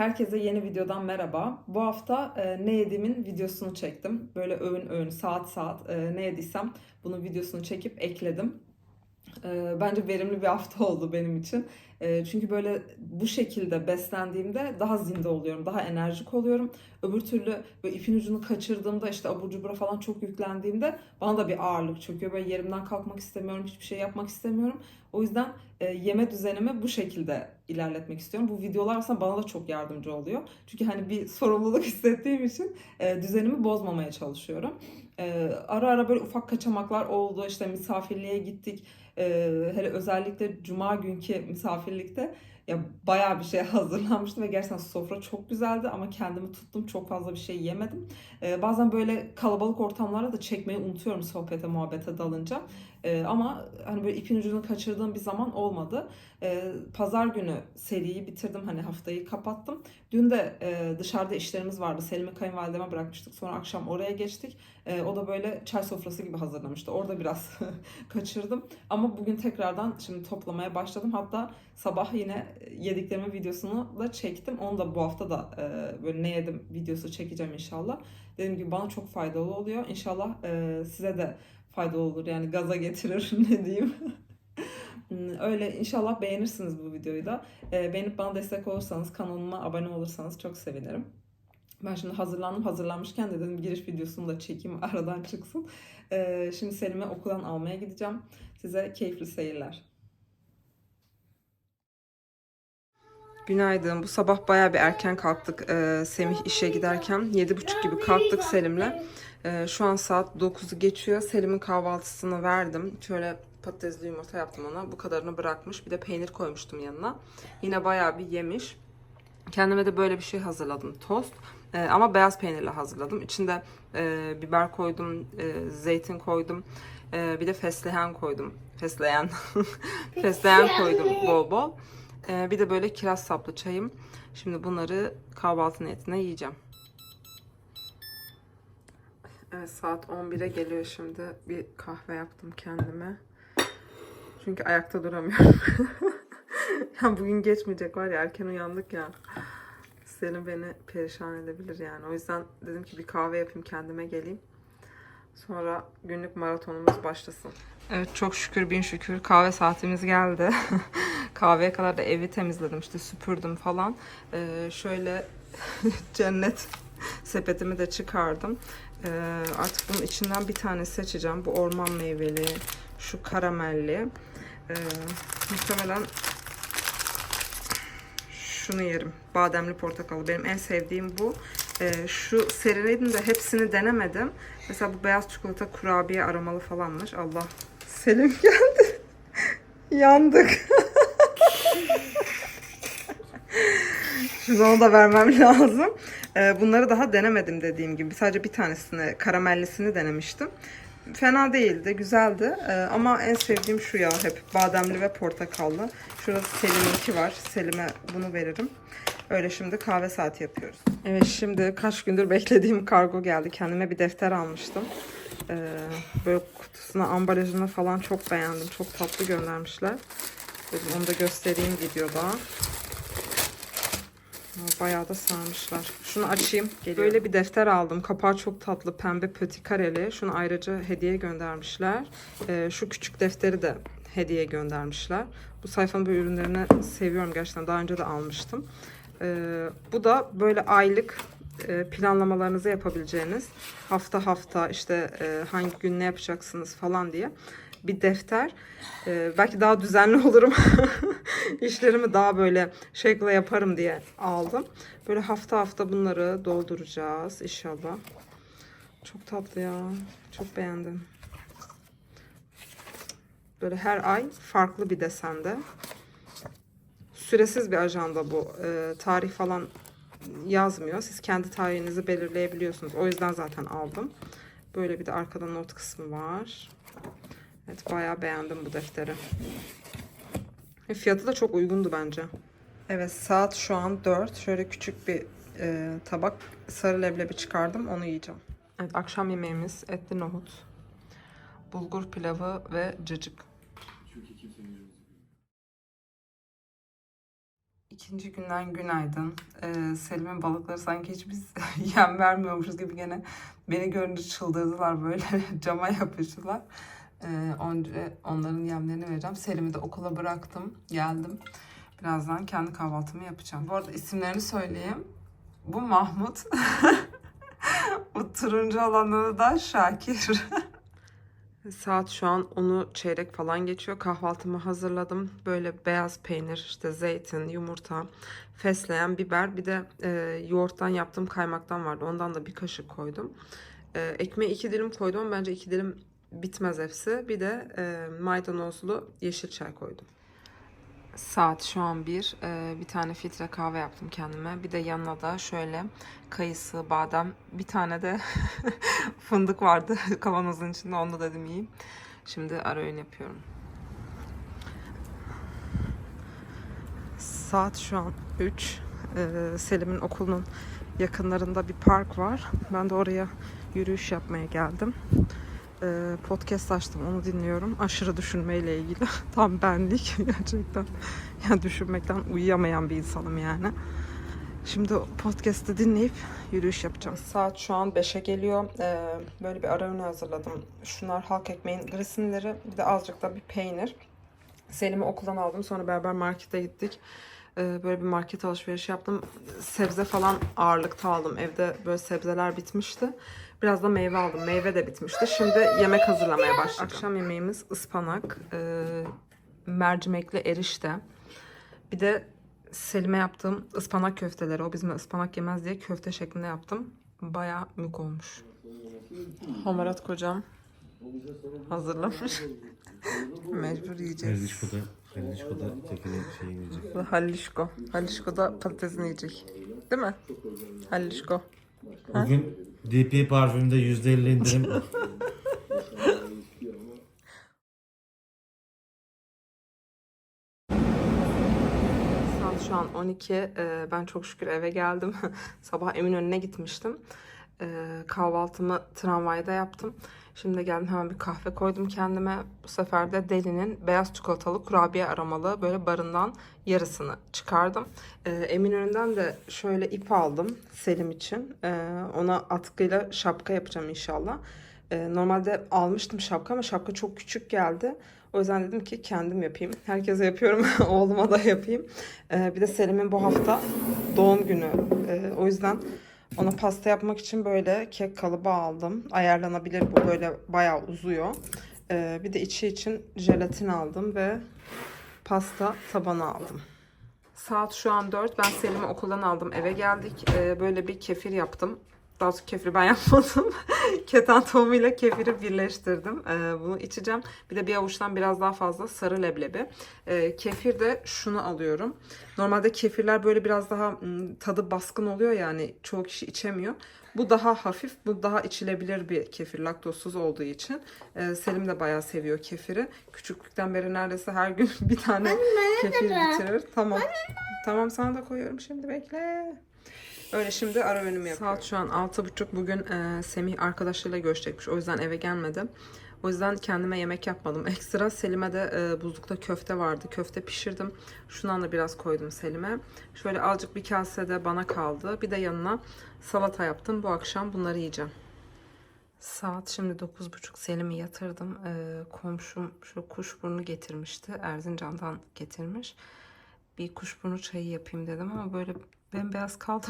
Herkese yeni videodan merhaba. Bu hafta e, ne yediğimin videosunu çektim. Böyle öğün öğün, saat saat e, ne yediysem bunun videosunu çekip ekledim. E, bence verimli bir hafta oldu benim için. E, çünkü böyle bu şekilde beslendiğimde daha zinde oluyorum, daha enerjik oluyorum. Öbür türlü böyle ipin ucunu kaçırdığımda işte abur cubura falan çok yüklendiğimde bana da bir ağırlık çöküyor. Böyle yerimden kalkmak istemiyorum, hiçbir şey yapmak istemiyorum. O yüzden e, yeme düzenimi bu şekilde ilerletmek istiyorum. Bu videolar aslında bana da çok yardımcı oluyor. Çünkü hani bir sorumluluk hissettiğim için e, düzenimi bozmamaya çalışıyorum. E, ara ara böyle ufak kaçamaklar oldu. İşte misafirliğe gittik. E, hele özellikle cuma günkü misafirlikte ya bayağı bir şey hazırlanmıştım ve gerçekten sofra çok güzeldi ama kendimi tuttum çok fazla bir şey yemedim. Ee, bazen böyle kalabalık ortamlarda da çekmeyi unutuyorum sohbete muhabbete dalınca. Ee, ama hani böyle ipin ucunu kaçırdığım bir zaman olmadı. Ee, Pazar günü seriyi bitirdim hani haftayı kapattım. Dün de e, dışarıda işlerimiz vardı. Selim'i kayınvalideme bırakmıştık. Sonra akşam oraya geçtik. Ee, o da böyle çay sofrası gibi hazırlamıştı. Orada biraz kaçırdım. Ama bugün tekrardan şimdi toplamaya başladım. Hatta sabah yine yediklerimin videosunu da çektim. Onu da bu hafta da e, böyle ne yedim videosu çekeceğim inşallah. Dediğim gibi bana çok faydalı oluyor. İnşallah e, size de faydalı olur. Yani gaza getirir ne diyeyim. Öyle inşallah beğenirsiniz bu videoyu da. E, beğenip bana destek olursanız, kanalıma abone olursanız çok sevinirim. Ben şimdi hazırlandım. Hazırlanmışken de dedim giriş videosunu da çekeyim aradan çıksın. E, şimdi Selim'i okuldan almaya gideceğim. Size keyifli seyirler. Günaydın. Bu sabah baya bir erken kalktık. Ee, Semih işe giderken 7.30 gibi kalktık Selim'le. Ee, şu an saat 9'u geçiyor. Selim'in kahvaltısını verdim. Şöyle patatesli yumurta yaptım ona. Bu kadarını bırakmış. Bir de peynir koymuştum yanına. Yine baya bir yemiş. Kendime de böyle bir şey hazırladım. Tost. Ee, ama beyaz peynirle hazırladım. İçinde e, biber koydum, e, zeytin koydum. E, bir de fesleğen koydum. Fesleğen. fesleğen koydum bol bol. Ee, bir de böyle kiraz saplı çayım. Şimdi bunları kahvaltı niyetine yiyeceğim. Evet saat 11'e geliyor şimdi. Bir kahve yaptım kendime. Çünkü ayakta duramıyorum. ya bugün geçmeyecek var ya erken uyandık ya. Senin beni perişan edebilir yani. O yüzden dedim ki bir kahve yapayım kendime geleyim. Sonra günlük maratonumuz başlasın. Evet çok şükür bin şükür kahve saatimiz geldi. Kahveye kadar da evi temizledim işte süpürdüm falan. Ee, şöyle cennet sepetimi de çıkardım. Ee, artık bunun içinden bir tane seçeceğim. Bu orman meyveli, şu karamelli. Ee, muhtemelen şunu yerim. Bademli portakallı. Benim en sevdiğim bu. Ee, şu serilerin de hepsini denemedim. Mesela bu beyaz çikolata kurabiye aromalı falanmış. Allah. Selim geldi. Yandık. Şimdi onu da vermem lazım. Ee, bunları daha denemedim dediğim gibi. Sadece bir tanesini, karamellisini denemiştim. Fena değildi, güzeldi. Ee, ama en sevdiğim şu ya hep bademli ve portakallı. Şurada Selim'inki var. Selim'e bunu veririm. Öyle şimdi kahve saati yapıyoruz. Evet şimdi kaç gündür beklediğim kargo geldi. Kendime bir defter almıştım. Ee, böyle kutusuna, ambalajını falan çok beğendim. Çok tatlı göndermişler. Dedim onu da göstereyim videoda. Bayağı da sarmışlar. Şunu açayım. Geliyor. Böyle bir defter aldım. Kapağı çok tatlı. Pembe pöti kareli. Şunu ayrıca hediye göndermişler. Ee, şu küçük defteri de hediye göndermişler. Bu sayfanın böyle ürünlerini seviyorum gerçekten. Daha önce de almıştım. Ee, bu da böyle aylık e, planlamalarınızı yapabileceğiniz hafta hafta işte e, hangi gün ne yapacaksınız falan diye bir defter. Ee, belki daha düzenli olurum. İşlerimi daha böyle şekle yaparım diye aldım. Böyle hafta hafta bunları dolduracağız inşallah. Çok tatlı ya. Çok beğendim. Böyle her ay farklı bir desende. Süresiz bir ajanda bu. Ee, tarih falan yazmıyor. Siz kendi tarihinizi belirleyebiliyorsunuz. O yüzden zaten aldım. Böyle bir de arkada not kısmı var. Evet bayağı beğendim bu defteri. E, fiyatı da çok uygundu bence. Evet saat şu an 4. Şöyle küçük bir e, tabak sarı leblebi çıkardım. Onu yiyeceğim. Evet akşam yemeğimiz etli nohut, bulgur pilavı ve cacık. İkinci günden günaydın. Ee, Selim'in balıkları sanki hiç biz yem vermiyormuşuz gibi gene beni görünce çıldırdılar böyle cama yapıştılar. Ee, önce onların yemlerini vereceğim. Selim'i de okula bıraktım. Geldim. Birazdan kendi kahvaltımı yapacağım. Bu arada isimlerini söyleyeyim. Bu Mahmut. Bu turuncu olanı da Şakir. Saat şu an onu çeyrek falan geçiyor. Kahvaltımı hazırladım. Böyle beyaz peynir, işte zeytin, yumurta, fesleğen, biber. Bir de e, yoğurttan yaptığım kaymaktan vardı. Ondan da bir kaşık koydum. E, ekmeği iki dilim koydum. Bence iki dilim bitmez hepsi. Bir de e, maydanozlu yeşil çay koydum. Saat şu an bir. Ee, bir tane filtre kahve yaptım kendime. Bir de yanına da şöyle kayısı, badem, bir tane de fındık vardı kavanozun içinde. Onu da dedim yiyeyim. Şimdi ara öğün yapıyorum. Saat şu an 3. Ee, Selim'in okulunun yakınlarında bir park var. Ben de oraya yürüyüş yapmaya geldim. Ee, podcast açtım onu dinliyorum. Aşırı düşünmeyle ilgili. Tam benlik gerçekten. Yani düşünmekten uyuyamayan bir insanım yani. Şimdi podcast'ı dinleyip yürüyüş yapacağım. Saat şu an 5'e geliyor. Ee, böyle bir ara öğün hazırladım. Şunlar halk ekmeğin grisinleri. Bir de azıcık da bir peynir. Selim'i okuldan aldım. Sonra beraber markete gittik. Ee, böyle bir market alışverişi yaptım. Sebze falan ağırlıkta aldım. Evde böyle sebzeler bitmişti. Biraz da meyve aldım. Meyve de bitmişti. Şimdi yemek hazırlamaya başlayacağım. Akşam yemeğimiz ıspanak, e, mercimekli erişte. Bir de Selim'e yaptığım ıspanak köfteleri. O bizimle ıspanak yemez diye köfte şeklinde yaptım. Bayağı mük olmuş. Hamarat kocam hazırlamış. Mecbur yiyeceğiz. Hallişko'da, Hallişko'da tekini şeyi yiyecek. Bu Hallişko. Hallişko da patatesini yiyecek. Değil mi? Hallişko. Bugün DP parfümde %50 indirim. Saat şu an 12. Ee, ben çok şükür eve geldim. Sabah Eminönü'ne gitmiştim. Ee, kahvaltımı tramvayda yaptım. Şimdi geldim hemen bir kahve koydum kendime. Bu sefer de Deli'nin beyaz çikolatalı kurabiye aromalı böyle barından yarısını çıkardım. Ee, Eminönü'nden de şöyle ip aldım Selim için. Ee, ona atkıyla şapka yapacağım inşallah. Ee, normalde almıştım şapka ama şapka çok küçük geldi. O yüzden dedim ki kendim yapayım. Herkese yapıyorum. Oğluma da yapayım. Ee, bir de Selim'in bu hafta doğum günü. Ee, o yüzden ona pasta yapmak için böyle kek kalıbı aldım. Ayarlanabilir bu. Böyle bayağı uzuyor. Ee, bir de içi için jelatin aldım ve pasta tabanı aldım. Saat şu an 4. Ben Selim'i okuldan aldım. Eve geldik. Ee, böyle bir kefir yaptım. Daha doğrusu kefiri ben yapmadım. Keten tohumuyla kefiri birleştirdim. Ee, bunu içeceğim. Bir de bir avuçtan biraz daha fazla sarı leblebi. Ee, kefir de şunu alıyorum. Normalde kefirler böyle biraz daha ım, tadı baskın oluyor yani çoğu kişi içemiyor. Bu daha hafif, bu daha içilebilir bir kefir laktozsuz olduğu için. Ee, Selim de bayağı seviyor kefiri. Küçüklükten beri neredeyse her gün bir tane kefir bitirir. Tamam. Tamam sana da koyuyorum şimdi bekle. Öyle şimdi ara önümü yapıyorum. Saat şu an 6.30. Bugün e, Semih arkadaşlarıyla görüşecekmiş. O yüzden eve gelmedim. O yüzden kendime yemek yapmadım. Ekstra Selim'e de e, buzlukta köfte vardı. Köfte pişirdim. Şundan da biraz koydum Selim'e. Şöyle azıcık bir kase de bana kaldı. Bir de yanına salata yaptım. Bu akşam bunları yiyeceğim. Saat şimdi 9.30 Selim'i yatırdım. Ee, komşum şu kuşburnu getirmişti. Erzincan'dan getirmiş. Bir kuşburnu çayı yapayım dedim ama böyle bembeyaz kaldı.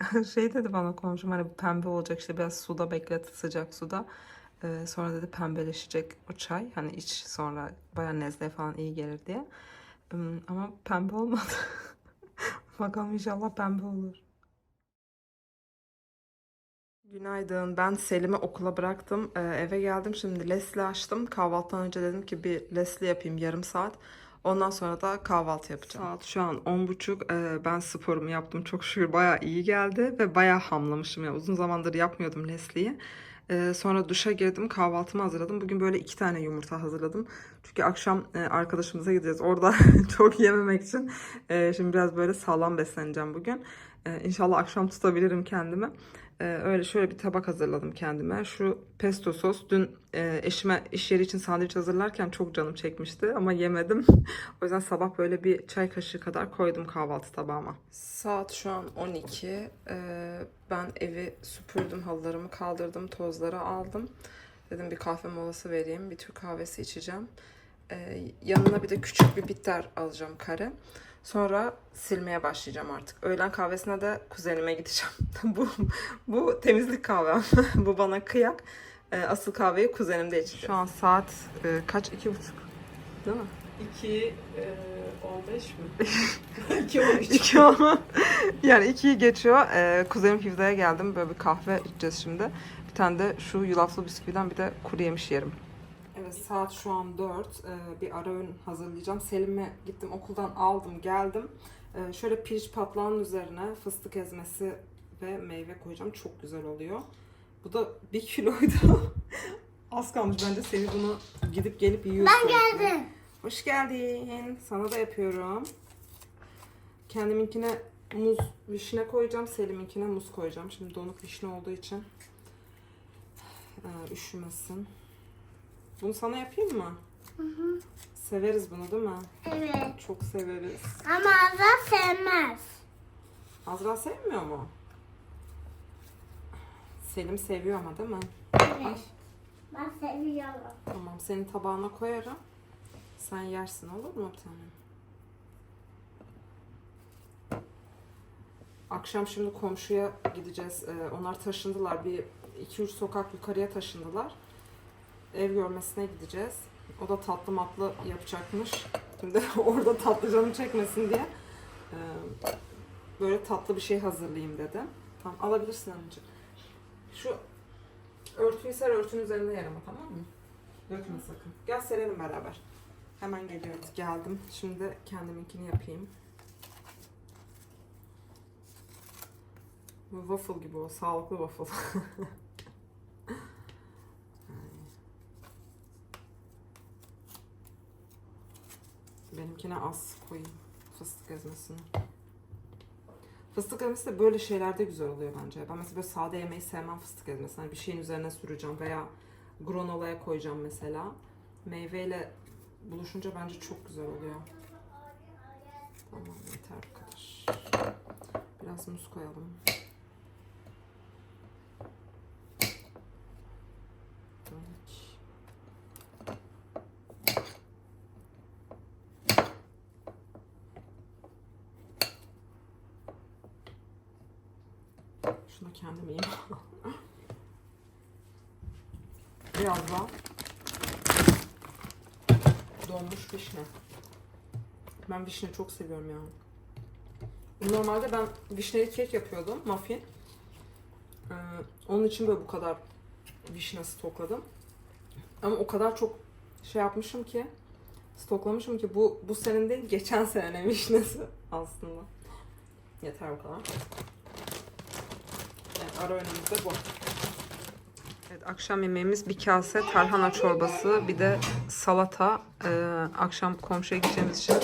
şey dedi bana komşum hani pembe olacak işte biraz suda beklet sıcak suda. Ee, sonra dedi pembeleşecek o çay. Hani iç sonra baya nezle falan iyi gelir diye. Hmm, ama pembe olmadı. Bakalım inşallah pembe olur. Günaydın. Ben Selim'i okula bıraktım. Ee, eve geldim. Şimdi Leslie açtım. Kahvaltıdan önce dedim ki bir Leslie yapayım yarım saat. Ondan sonra da kahvaltı yapacağım. Saat şu an 10.30. Ee, ben sporumu yaptım. Çok şükür bayağı iyi geldi ve bayağı hamlamışım. Yani uzun zamandır yapmıyordum Leslie'yi. Ee, sonra duşa girdim. Kahvaltımı hazırladım. Bugün böyle iki tane yumurta hazırladım. Çünkü akşam e, arkadaşımıza gideceğiz. Orada çok yememek için. e, şimdi biraz böyle sağlam besleneceğim bugün. E, İnşallah akşam tutabilirim kendimi. Ee, öyle şöyle bir tabak hazırladım kendime. Şu pesto sos dün e, eşime iş yeri için sandviç hazırlarken çok canım çekmişti ama yemedim. o yüzden sabah böyle bir çay kaşığı kadar koydum kahvaltı tabağıma. Saat şu an 12. Ee, ben evi süpürdüm, halılarımı kaldırdım, tozları aldım. Dedim bir kahve molası vereyim, bir Türk kahvesi içeceğim. Ee, yanına bir de küçük bir bitter alacağım kare. Sonra silmeye başlayacağım artık. Öğlen kahvesine de kuzenime gideceğim. bu bu temizlik kahvem. bu bana kıyak. Ee, asıl kahveyi kuzenimde içeceğim. Şu an saat e, kaç? iki buçuk. Değil mi? 2 15 mi? 2 13. İki ama. yani ikiyi geçiyor. Ee, kuzenim Hivda'ya geldim. Böyle bir kahve içeceğiz şimdi. Bir tane de şu yulaflı bisküviden bir de kuru yemiş yerim. Evet saat şu an 4. Ee, bir ara öğün hazırlayacağım. Selim'e gittim okuldan aldım geldim. Ee, şöyle pirinç patlağının üzerine fıstık ezmesi ve meyve koyacağım. Çok güzel oluyor. Bu da bir kiloydu. Az kalmış bence Semih bunu gidip gelip yiyor. Ben geldim. Hoş geldin. Sana da yapıyorum. Kendiminkine muz, vişne koyacağım. Selim'inkine muz koyacağım. Şimdi donuk vişne olduğu için ee, üşümesin. Bunu sana yapayım mı? Severiz bunu değil mi? Evet. Çok severiz. Ama Azra sevmez. Azra sevmiyor mu? Selim seviyor ama değil mi? Evet. Ben seviyorum. Tamam senin tabağına koyarım. Sen yersin olur mu bir? Akşam şimdi komşuya gideceğiz. Ee, onlar taşındılar. Bir iki üç sokak yukarıya taşındılar. Ev görmesine gideceğiz. O da tatlı matlı yapacakmış. Şimdi orada tatlı canım çekmesin diye e, böyle tatlı bir şey hazırlayayım dedi. Tamam alabilirsin anneciğim. Şu örtüyü ser örtünün üzerine yer ama tamam mı? Dökme sakın. Gel serelim beraber. Hemen geliyoruz. Geldim. Şimdi kendiminkini yapayım. Bu waffle gibi o. Sağlıklı waffle. Benimkine az koyayım fıstık ezmesini. Fıstık ezmesi de böyle şeylerde güzel oluyor bence. Ben mesela böyle sade yemeği sevmem fıstık ezmesini. Hani bir şeyin üzerine süreceğim veya granolaya koyacağım mesela. Meyveyle buluşunca bence çok güzel oluyor. Tamam yeter bu kadar. Biraz muz koyalım. Evet. Şunu kendim yiyeyim. Biraz daha donmuş vişne. Ben vişne çok seviyorum yani. Normalde ben vişneli kek yapıyordum, muffin. Ee, onun için böyle bu kadar vişne stokladım. Ama o kadar çok şey yapmışım ki, stoklamışım ki bu bu senin değil, geçen senenin vişnesi aslında. Yeter bu kadar. Ara öğünümüz de bu. Evet, akşam yemeğimiz bir kase tarhana çorbası, bir de salata. Ee, akşam komşuya gideceğimiz için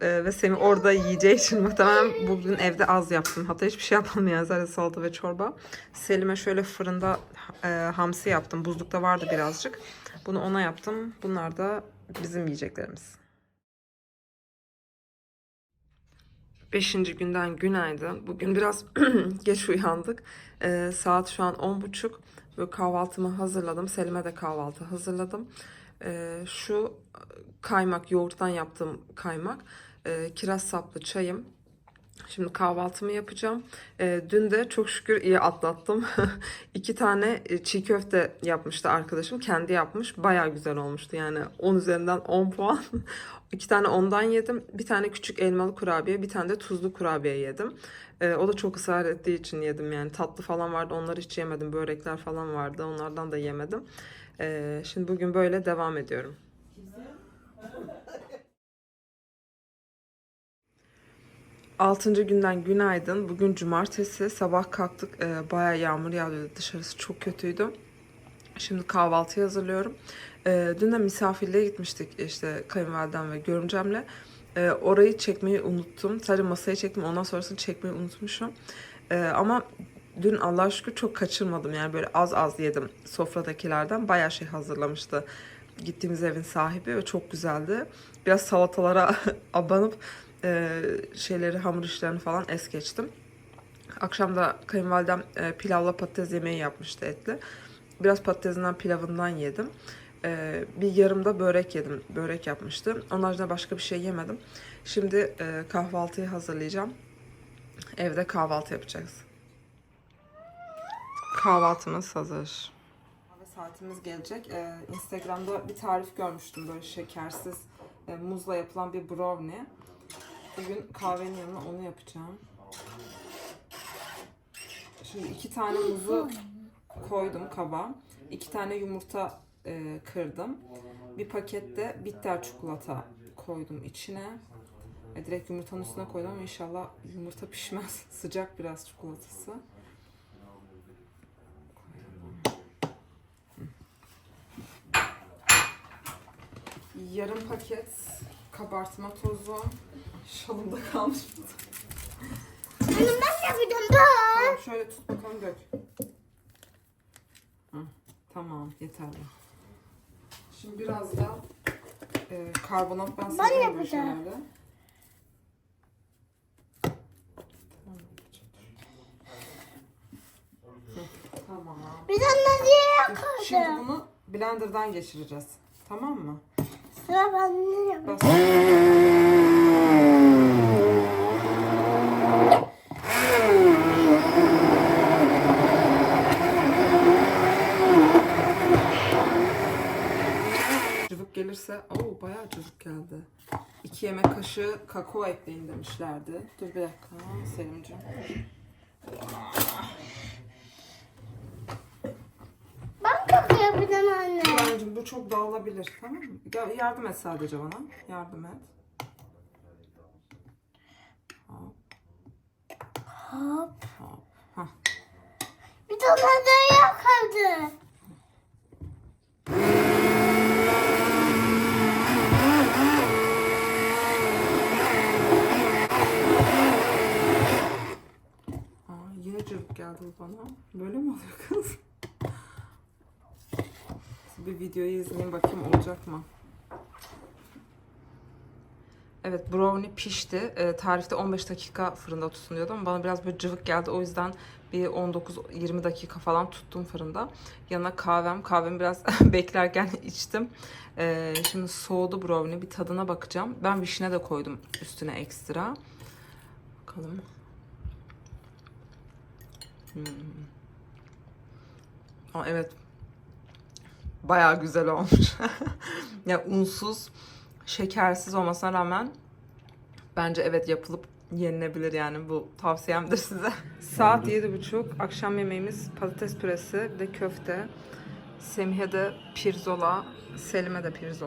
ee, ve Semih orada yiyeceği için muhtemelen bugün evde az yaptım. Hatta hiçbir şey yapmadım yani sadece salata ve çorba. Selim'e şöyle fırında e, hamsi yaptım. Buzlukta vardı birazcık. Bunu ona yaptım. Bunlar da bizim yiyeceklerimiz. Beşinci günden günaydın. Bugün biraz geç uyandık. Ee, saat şu an on buçuk. Böyle kahvaltımı hazırladım. Selim'e de kahvaltı hazırladım. Ee, şu kaymak, yoğurttan yaptığım kaymak. Ee, kiraz saplı çayım. Şimdi kahvaltımı yapacağım. Ee, dün de çok şükür iyi atlattım. İki tane e, çiğ köfte yapmıştı arkadaşım. Kendi yapmış. Baya güzel olmuştu. Yani 10 üzerinden 10 puan. İki tane ondan yedim. Bir tane küçük elmalı kurabiye, bir tane de tuzlu kurabiye yedim. Ee, o da çok ısrar ettiği için yedim yani. Tatlı falan vardı. Onları hiç yemedim. Börekler falan vardı. Onlardan da yemedim. Ee, şimdi bugün böyle devam ediyorum. Altıncı günden günaydın. Bugün cumartesi. Sabah kalktık. E, bayağı yağmur yağıyordu. Dışarısı çok kötüydü. Şimdi kahvaltı hazırlıyorum. E, dün de misafirliğe gitmiştik işte kayınvalidem ve görümcemle. E, orayı çekmeyi unuttum. Sadece masayı çektim. Ondan sonrasını çekmeyi unutmuşum. E, ama dün Allah'a şükür çok kaçırmadım yani böyle az az yedim sofradakilerden. Bayağı şey hazırlamıştı gittiğimiz evin sahibi ve çok güzeldi. Biraz salatalara abanıp e, şeyleri hamur işlerini falan es geçtim. Akşam da kayınvalidem e, pilavla patates yemeği yapmıştı etli. Biraz patatesinden pilavından yedim. E, bir yarım da börek yedim. Börek yapmıştı. Onun haricinde başka bir şey yemedim. Şimdi e, kahvaltıyı hazırlayacağım. Evde kahvaltı yapacağız. Kahvaltımız hazır. Saatimiz gelecek. Ee, Instagram'da bir tarif görmüştüm böyle şekersiz e, muzla yapılan bir brownie. Bugün kahvenin yanına onu yapacağım. Şimdi iki tane muzu koydum kaba. İki tane yumurta e, kırdım. Bir pakette bitter çikolata koydum içine. E, direkt yumurtanın üstüne koydum ama inşallah yumurta pişmez. Sıcak biraz çikolatası. Yarım paket kabartma tozu. Şalımda kalmış. Anne ben yapacağım. Tamam şöyle tut bakalım. Hı, tamam yeterli. Şimdi biraz da e, karbonat ben seviyorum böyle yapacağım. şeylerde. Tamam. Tane diye Şimdi bunu blenderdan geçireceğiz. Tamam mı? Sıra bende yapacağım. Bas. yemek kaşığı kakao ekleyin demişlerdi. Dur bir dakika Selim'ciğim. Ben kakao yapacağım anne. Selim'ciğim bu çok dağılabilir tamam mı? Ya- Yardım et sadece bana. Yardım et. Hop. Hop. Hah. Bir tane daha yakaldı. Geldi bu bana. Böyle mi oluyor kız? Bir videoyu izleyeyim bakayım olacak mı? Evet brownie pişti. Ee, tarifte 15 dakika fırında tutsun diyordu ama bana biraz böyle cıvık geldi. O yüzden bir 19-20 dakika falan tuttum fırında. Yanına kahvem. Kahvemi biraz beklerken içtim. Ee, şimdi soğudu brownie. Bir tadına bakacağım. Ben vişne de koydum üstüne ekstra. Bakalım. Hmm. Aa, evet. Bayağı güzel olmuş. ya unsuz, şekersiz olmasına rağmen bence evet yapılıp yenilebilir yani bu tavsiyemdir size. Saat yedi buçuk. Akşam yemeğimiz patates püresi, bir de köfte. Semih'e de pirzola, Selim'e de pirzola.